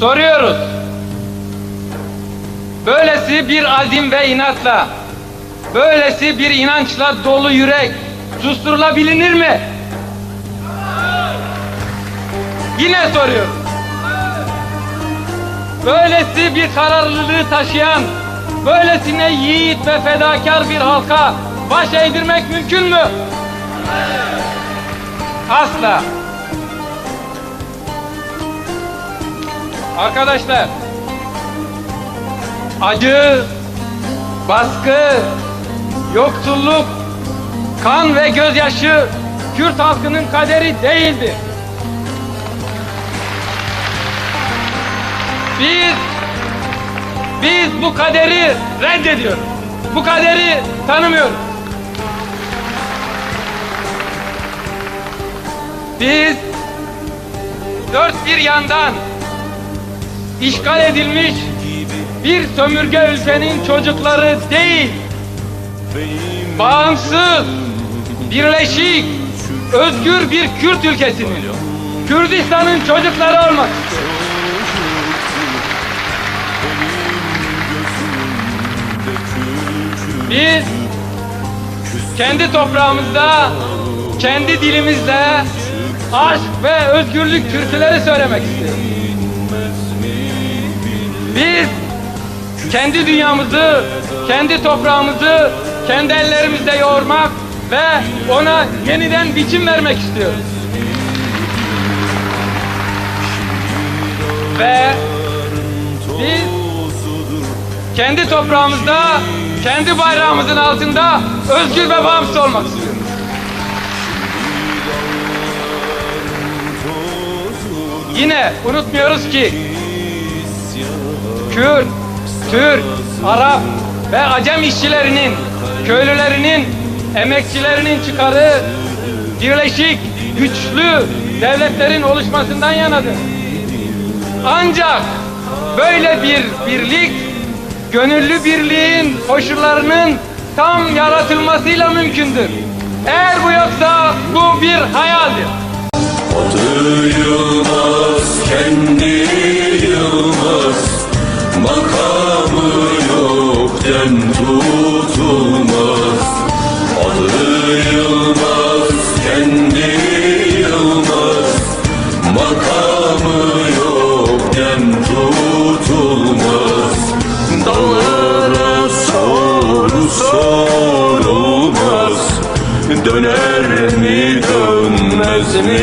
Soruyoruz. Böylesi bir azim ve inatla, böylesi bir inançla dolu yürek susturulabilir mi? Yine soruyoruz. Böylesi bir kararlılığı taşıyan, böylesine yiğit ve fedakar bir halka baş eğdirmek mümkün mü? Asla. Arkadaşlar, acı, baskı, yoksulluk, kan ve gözyaşı Kürt halkının kaderi değildir. Biz biz bu kaderi reddediyoruz. Bu kaderi tanımıyoruz. Biz dört bir yandan işgal edilmiş bir sömürge ülkenin çocukları değil, bağımsız, birleşik, özgür bir Kürt ülkesinin, Kürdistan'ın çocukları olmak istiyoruz. Biz kendi toprağımızda, kendi dilimizle aşk ve özgürlük türküleri söylemek istiyoruz. Biz kendi dünyamızı, kendi toprağımızı kendi ellerimizle yoğurmak ve ona yeniden biçim vermek istiyoruz. Ve biz kendi toprağımızda, kendi bayrağımızın altında özgür ve bağımsız olmak istiyoruz. Yine unutmuyoruz ki Kürt, Türk, Arap ve Acem işçilerinin, köylülerinin, emekçilerinin çıkarı birleşik, güçlü devletlerin oluşmasından yanadır. Ancak böyle bir birlik, gönüllü birliğin koşullarının tam yaratılmasıyla mümkündür. Eğer bu yoksa bu bir hayaldir. Yılmaz, yok den tutulmaz Adı Yılmaz, kendi Yılmaz. Makamı yok den tutulmaz. Dağlara soru sorulmaz. Döner mi dönmez mi